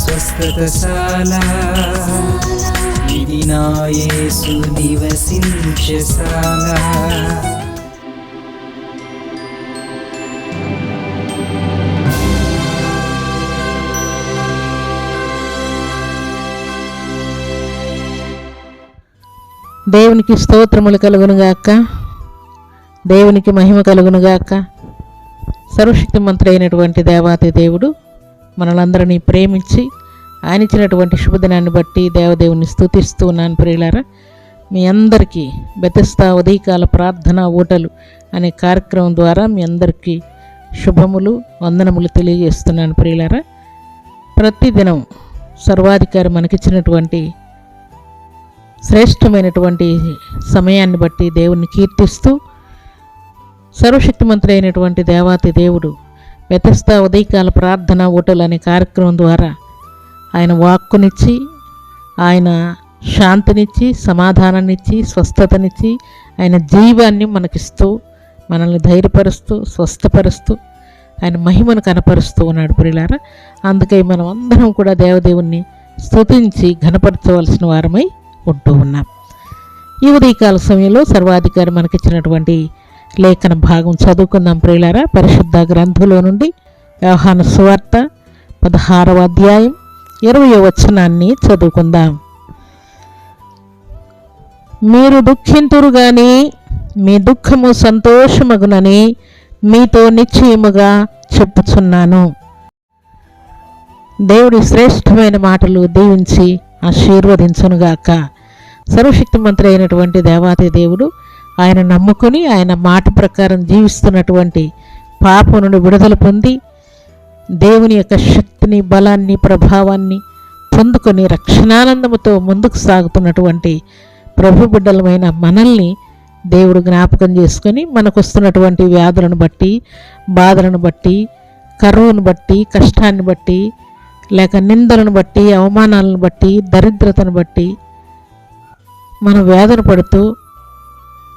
స్వస్థతశాల. ఇది నా యేసు నివసించశాల దేవునికి స్తోత్రములు కలుగునుగాక దేవునికి మహిమ కలుగునుగాక సర్వశక్తి మంత్రి అయినటువంటి దేవాతి దేవుడు మనలందరినీ ప్రేమించి ఆయన ఇచ్చినటువంటి శుభదినాన్ని బట్టి దేవదేవుని స్తుతిస్తూ ఉన్నాను ప్రియులారా. మీ అందరికీ బెతస్తా ఉదయకాల ప్రార్థన ఓటలు అనే కార్యక్రమం ద్వారా మీ అందరికీ శుభములు వందనములు తెలియజేస్తున్నాను ప్రియులారా. ప్రతిదినం సర్వాధికారి మనకిచ్చినటువంటి శ్రేష్టమైనటువంటి సమయాన్ని బట్టి దేవుణ్ణి కీర్తిస్తూ సర్వశక్తిమంతుడైనటువంటి దేవాతి దేవుడు వ్యతస్థ ఉదయకాల ప్రార్థన ఓటలు అనే కార్యక్రమం ద్వారా ఆయన వాక్కునిచ్చి ఆయన శాంతినిచ్చి సమాధానాన్నిచ్చి స్వస్థతనిచ్చి ఆయన జీవాన్ని మనకిస్తూ మనల్ని ధైర్యపరుస్తూ స్వస్థపరుస్తూ ఆయన మహిమను కనపరుస్తూ ఉన్నాడు ప్రియులారా. అందుకే మనం అందరం కూడా దేవదేవుణ్ణి స్థుతించి ఘనపరచవలసిన వారమై ఉంటూ ఉన్నాం. ఈ ఉదయకాల సమయంలో సర్వాధికారి మనకిచ్చినటువంటి లేఖన భాగం చదువుకుందాం ప్రియులారా. పరిశుద్ధ గ్రంథంలో నుండి వ్యవహాన సువార్త పదహారవ అధ్యాయం ఇరవై వచనాన్ని చదువుకుందాం. మీరు దుఃఖింతురు గాని మీ దుఃఖము సంతోషమగునని మీతో నిశ్చయముగా చెప్పుచున్నాను. దేవుడి శ్రేష్టమైన మాటలు దీవించి ఆశీర్వదించునుగాక. సర్వశక్తిమంతుడు అయినటువంటి దేవాతి దేవుడు ఆయన నమ్ముకొని ఆయన మాట ప్రకారం జీవిస్తున్నటువంటి పాపం నుండి విడుదల పొంది దేవుని యొక్క శక్తిని బలాన్ని ప్రభావాన్ని పొందుకొని రక్షణానందముతో ముందుకు సాగుతున్నటువంటి ప్రభు బిడ్డలమైన మనల్ని దేవుడు జ్ఞాపకం చేసుకొని మనకు వస్తున్నటువంటి వ్యాధులను బట్టి బాధలను బట్టి కరువును బట్టి కష్టాన్ని బట్టి లేక నిందలను బట్టి అవమానాలను బట్టి దరిద్రతను బట్టి మనం వేదన పడుతూ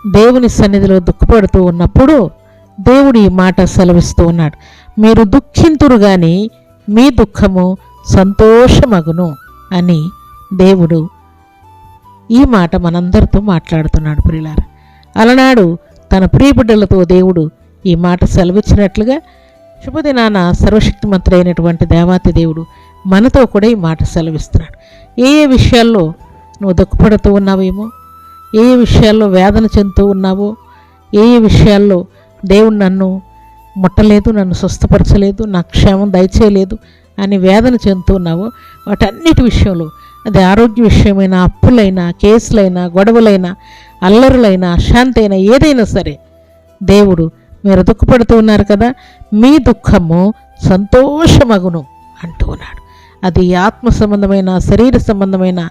దేవుని సన్నిధిలో దుఃఖపడుతూ ఉన్నప్పుడు దేవుడు ఈ మాట సెలవిస్తూ ఉన్నాడు. మీరు దుఃఖింతురు గాని మీ దుఃఖము సంతోషమగును అని దేవుడు ఈ మాట మనందరితో మాట్లాడుతున్నాడు ప్రిలార అలనాడు తన ప్రియబిడ్డలతో దేవుడు ఈ మాట సెలవిచ్చినట్లుగా శుభదినాన సర్వశక్తిమంతుడు అయినటువంటి దేవాతి దేవుడు మనతో కూడా ఈ మాట సెలవిస్తున్నాడు. ఏ ఏ విషయాల్లో నువ్వు దుఃఖపడుతూ ఉన్నావేమో ఏ విషయాల్లో వేదన చెందుతూ ఉన్నావో ఏ ఏ విషయాల్లో దేవుడు నన్ను ముట్టలేదు నన్ను స్వస్థపరచలేదు నా క్షేమం దయచేయలేదు అని వేదన చెందుతూ ఉన్నావో వాటన్నిటి విషయంలో అది ఆరోగ్య విషయమైన అప్పులైనా కేసులైనా గొడవలైనా అల్లరులైనా అశాంతి అయినా ఏదైనా సరే దేవుడు మీరు దుఃఖపడుతూ ఉన్నారు కదా మీ దుఃఖము సంతోషమగును అంటూ ఉన్నాడు. అది ఆత్మ సంబంధమైన శరీర సంబంధమైన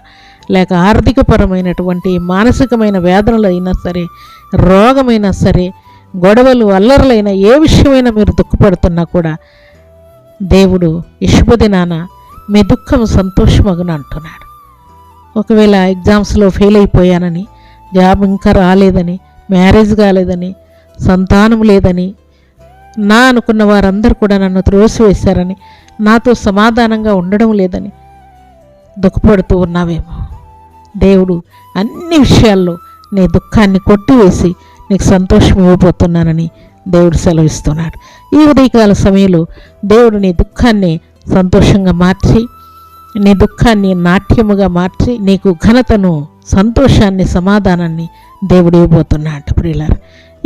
లేక ఆర్థికపరమైనటువంటి మానసికమైన వేదనలు అయినా సరే రోగమైనా సరే గొడవలు అల్లరులైన ఏ విషయమైనా మీరు దుఃఖపడుతున్నా కూడా దేవుడు ఇషుపదినాన మీ దుఃఖం సంతోషమగున అంటున్నాడు. ఒకవేళ ఎగ్జామ్స్లో ఫెయిల్ అయిపోయానని జాబ్ ఇంకా రాలేదని మ్యారేజ్ కాలేదని సంతానం లేదని నా అనుకున్న వారందరూ కూడా నన్ను త్రోసివేశారని నాతో సమాధానంగా ఉండడం లేదని దుఃఖపడుతూ ఉన్నావేమో. దేవుడు అన్ని విషయాల్లో నీ దుఃఖాన్ని కొట్టివేసి నీకు సంతోషం ఇవ్వబోతున్నానని దేవుడు సెలవిస్తున్నాడు. ఈ ఉదయకాల సమయంలో దేవుడు నీ దుఃఖాన్ని సంతోషంగా మార్చి నీ దుఃఖాన్ని నాట్యముగా మార్చి నీకు ఘనతను సంతోషాన్ని సమాధానాన్ని దేవుడు ఇవ్వబోతున్నాడు. ప్రియులారు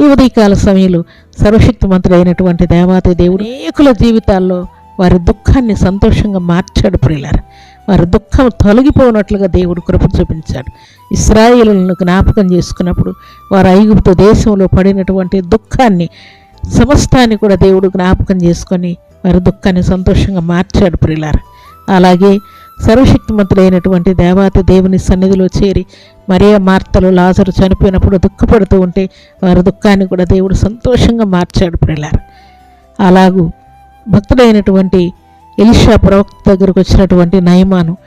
ఈ ఉదయకాల సమయంలో సర్వశక్తిమంతుడైనటువంటి దేవాతి దేవుడు అనేకుల జీవితాల్లో వారి దుఃఖాన్ని సంతోషంగా మార్చాడు. ప్రియులారు వారి దుఃఖం తొలగిపోనట్లుగా దేవుడు కృప చూపించాడు. ఇస్రాయిలను జ్ఞాపకం చేసుకున్నప్పుడు వారు ఐగుప్తు దేశంలో పడినటువంటి దుఃఖాన్ని సమస్తాన్ని కూడా దేవుడు జ్ఞాపకం చేసుకొని వారి దుఃఖాన్ని సంతోషంగా మార్చాడు ప్రిలార. అలాగే సర్వశక్తిమంతుడైనటువంటి దేవాత దేవుని సన్నిధిలో చేరి మరే మార్తలు లాజరు చనిపోయినప్పుడు దుఃఖపడుతూ ఉంటే వారి దుఃఖాన్ని కూడా దేవుడు సంతోషంగా మార్చాడు ప్రిలార. అలాగూ భక్తుడైనటువంటి ఎలిషా ప్రవక్త దగ్గరకు వచ్చినటువంటి నయమాను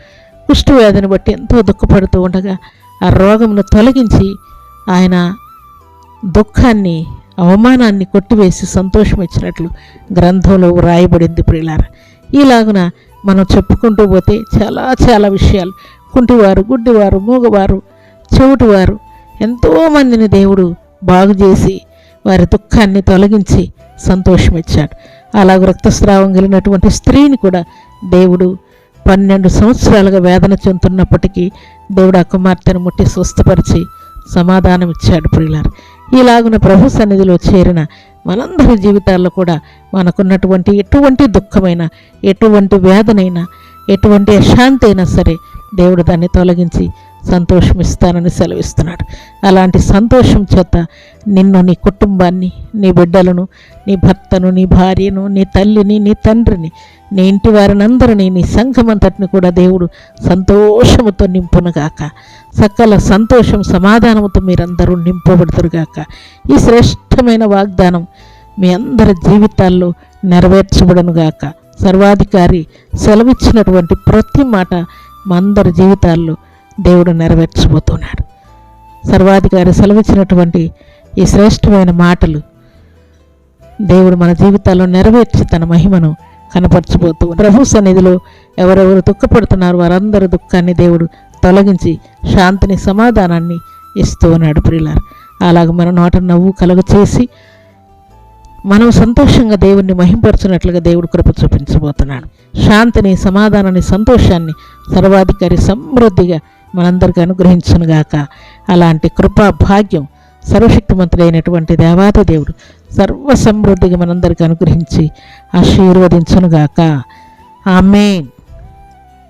కుష్ఠవ్యాధిని బట్టి ఎంతో దుఃఖపడుతూ ఉండగా ఆ రోగమును తొలగించి ఆయన దుఃఖాన్ని అవమానాన్ని కొట్టివేసి సంతోషం ఇచ్చినట్లు గ్రంథంలో వ్రాయబడింది ప్రియులార. ఈలాగున మనం చెప్పుకుంటూ పోతే చాలా చాలా విషయాలు. కుంటివారు గుడ్డివారు మూగవారు చెవిటివారు ఎంతోమందిని దేవుడు బాగు చేసి వారి దుఃఖాన్ని తొలగించి సంతోషం ఇచ్చాడు అలాగ రక్తస్రావం కలిగినటువంటి స్త్రీని కూడా దేవుడు పన్నెండు సంవత్సరాలుగా వేదన చెందుతున్నప్పటికీ దేవుడు ఆ కుమార్తెను ముట్టి స్వస్థపరిచి సమాధానం ఇచ్చాడు ప్రియులారు. ఇలాగున ప్రభు సన్నిధిలో చేరిన మనందరి జీవితాల్లో కూడా మనకున్నటువంటి ఎటువంటి దుఃఖమైన ఎటువంటి వేదనైనా ఎటువంటి అశాంతి అయినా సరే దేవుడు దాన్ని తొలగించి సంతోషం ఇస్తానని సెలవిస్తున్నాడు. అలాంటి సంతోషం చేత నిన్ను నీ కుటుంబాన్ని నీ బిడ్డలను నీ భర్తను నీ భార్యను నీ తల్లిని నీ తండ్రిని నీ ఇంటి వారినందరినీ నీ సంఘమంతటిని కూడా దేవుడు సంతోషముతో నింపునుగాక. సకల సంతోషం సమాధానముతో మీరందరూ నింపబడతారుగాక ఈ శ్రేష్టమైన వాగ్దానం మీ అందరి జీవితాల్లో నెరవేర్చబడనుగాక. సర్వాధికారి సెలవిచ్చినటువంటి ప్రతి మాట మా అందరి జీవితాల్లో దేవుడు నెరవేర్చబోతున్నాడు. సర్వాధికారి సెలవిచ్చినటువంటి ఈ శ్రేష్టమైన మాటలు దేవుడు మన జీవితాల్లో నెరవేర్చి తన మహిమను కనపరచబోతూ ప్రభు సన్నిధిలో ఎవరెవరు దుఃఖపడుతున్నారు వారందరి దుఃఖాన్ని దేవుడు తొలగించి శాంతిని సమాధానాన్ని ఇస్తూ ఉన్నాడు ప్రియులారు. అలాగ మన నోట నవ్వు కలుగచేసి మనం సంతోషంగా దేవుణ్ణి మహింపరచినట్లుగా దేవుడు కృప చూపించబోతున్నాడు. శాంతిని సమాధానాన్ని సంతోషాన్ని సర్వాధికారి సమృద్ధిగా మనందరికీ అనుగ్రహించునుగాక. అలాంటి కృపా భాగ్యం సర్వశక్తిమంతుడు అయినటువంటి దేవాది దేవుడు సర్వ సమృద్ధిగా మనందరికీ అనుగ్రహించి ఆశీర్వదించునుగాక. ఆమె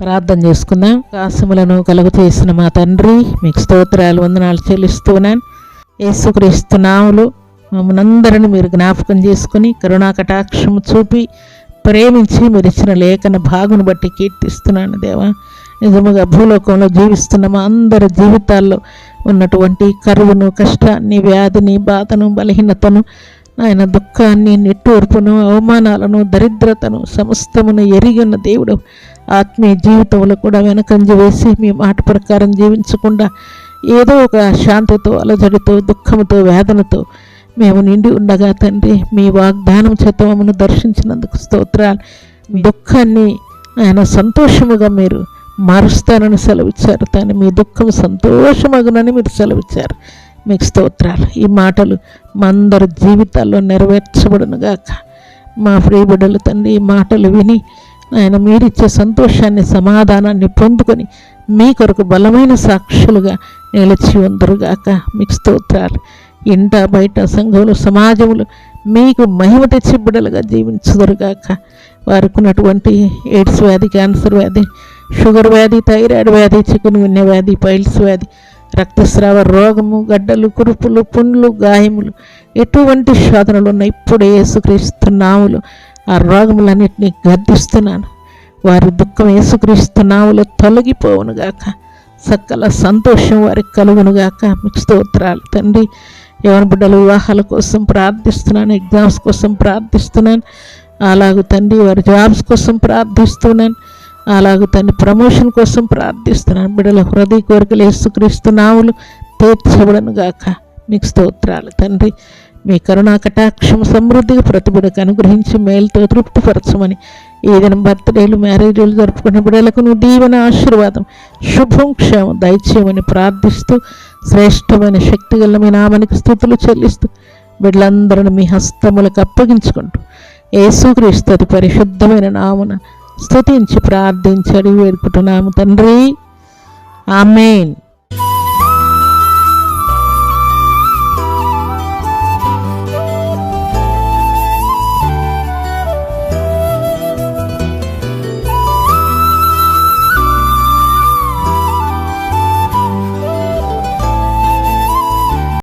ప్రార్థన చేసుకుందాం. కాశములను కలుగు చేసిన మా తండ్రి మీకు స్తోత్రాలు వందనాలు చెల్లిస్తున్నాను యేసుక్రీస్తు నాములు మమ్మల్ని మీరు జ్ఞాపకం చేసుకుని కరుణా కటాక్షం చూపి ప్రేమించి మీరు ఇచ్చిన లేఖన భాగును బట్టి కీర్తిస్తున్నాను దేవా. నిజముగా భూలోకంలో జీవిస్తున్న మా అందరి జీవితాల్లో ఉన్నటువంటి కరువును కష్టాన్ని వ్యాధిని బాధను బలహీనతను ఆయన దుఃఖాన్ని నిట్టూర్పును అవమానాలను దరిద్రతను సమస్తమును ఎరిగిన దేవుడు ఆత్మీయ జీవితంలో కూడా వెనకంజ వేసి మీ మాట ప్రకారం జీవించకుండా ఏదో ఒక శాంతితో అలజడితో దుఃఖంతో వేదనతో మేము నిండి ఉండగా తండ్రి మీ వాగ్దానం చేత దర్శించినందుకు స్తోత్రాలు. దుఃఖాన్ని ఆయన సంతోషముగా మీరు మారుస్తానని సెలవిచ్చారు. తను మీ దుఃఖం సంతోషమగునని మీరు సెలవిచ్చారు. మీకు స్తోత్రాలు. ఈ మాటలు మా అందరి జీవితాల్లో నెరవేర్చబడునుగాక మా ప్రియ బిడ్డలు తండ్రి ఈ మాటలు విని ఆయన మీరిచ్చే సంతోషాన్ని సమాధానాన్ని పొందుకొని మీ కొరకు బలమైన సాక్షులుగా నిలిచి ఉందరుగాక మీకు స్తోత్రాలు. ఇంట బయట సంఘములు సమాజములు మీకు మహిమ తెచ్చి బిడ్డలుగా జీవించదురుగాక వారికి ఉన్నటువంటి ఎయిడ్స్ వ్యాధి క్యాన్సర్ వ్యాధి షుగర్ వ్యాధి థైరాయిడ్ వ్యాధి చికెన్ గున్య వ్యాధి పైల్స్ వ్యాధి రక్తస్రావ రోగము గడ్డలు కురుపులు పుండ్లు గాయములు ఎటువంటి శోధనలు ఉన్నాయి ఇప్పుడు యేసుక్రీస్తు నాములు ఆ రోగములన్నింటినీ గర్దిస్తున్నాను వారి దుఃఖం యేసుక్రీస్తు నాములు తొలగిపోవునుగాక సకల సంతోషం వారికి కలుగునుగాక మీకు స్తోత్రాలు తండ్రి. యవన బిడ్డల వివాహాల కోసం ప్రార్థిస్తున్నాను ఎగ్జామ్స్ కోసం ప్రార్థిస్తున్నాను. అలాగే తండ్రి వారి జాబ్స్ కోసం ప్రార్థిస్తున్నాను. అలాగే తన ప్రమోషన్ కోసం ప్రార్థిస్తున్నాను. బిడ్డల హృదయ కోరికలు ఏసుక్రీస్తు నావులు తీర్చబడను గాక. మీకు స్తోత్రాలు తండ్రి. మీ కరుణా కటాక్షం సమృద్ధిగా ప్రతి అనుగ్రహించి మేలుతో తృప్తిపరచమని ఏదైనా బర్త్డేలు మ్యారేజీలు జరుపుకున్న బిడ్డలకు నువ్వు దీవెన ఆశీర్వాదం శుభం క్షేమం దయచేయమని ప్రార్థిస్తూ శ్రేష్టమైన శక్తి గల మీ నామానికి స్థుతులు చెల్లిస్తూ బిడ్డలందరిని మీ హస్తములకు అప్పగించుకుంటూ యేసుక్రీస్తు పరిశుద్ధమైన నామున స్తుతించి ప్రార్థించడి వేడుకుంటున్నాము తండ్రి. ఆమెన్.